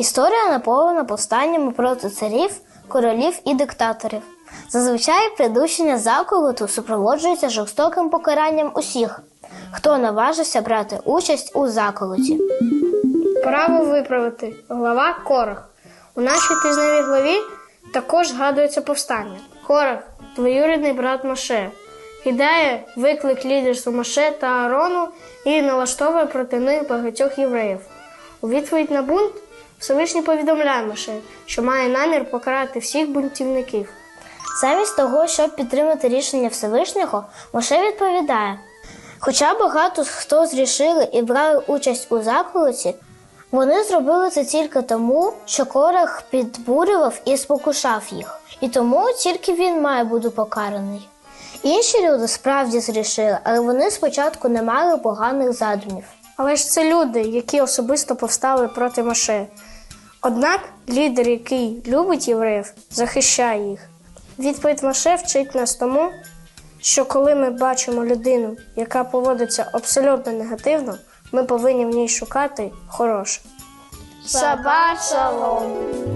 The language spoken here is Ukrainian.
Історія наповнена повстаннями проти царів, королів і диктаторів. Зазвичай придушення заколоту супроводжується жорстоким покаранням усіх, хто наважився брати участь у заколоті. Право виправити. Глава Корах. У нашій тижневій главі також згадується повстання. Корах, двоюрідний брат Моше, кидає виклик лідерству Моше та Аарону і налаштовує проти них багатьох євреїв. У відповідь на бунт Всевишній повідомляє Моше, що має намір покарати всіх бунтівників. Замість того, щоб підтримати рішення Всевишнього, Моше відповідає: хоча багато хто зрішили і брали участь у заколоті, вони зробили це тільки тому, що Корах підбурював і спокушав їх, і тому тільки він має бути покараний. Інші люди справді зрішили, але вони спочатку не мали поганих задумів. Але ж це люди, які особисто повстали проти Моше. Однак лідер, який любить євреїв, захищає їх. Відповідь Моше вчить нас тому, що коли ми бачимо людину, яка поводиться абсолютно негативно, ми повинні в ній шукати хороше. Шабат шалом!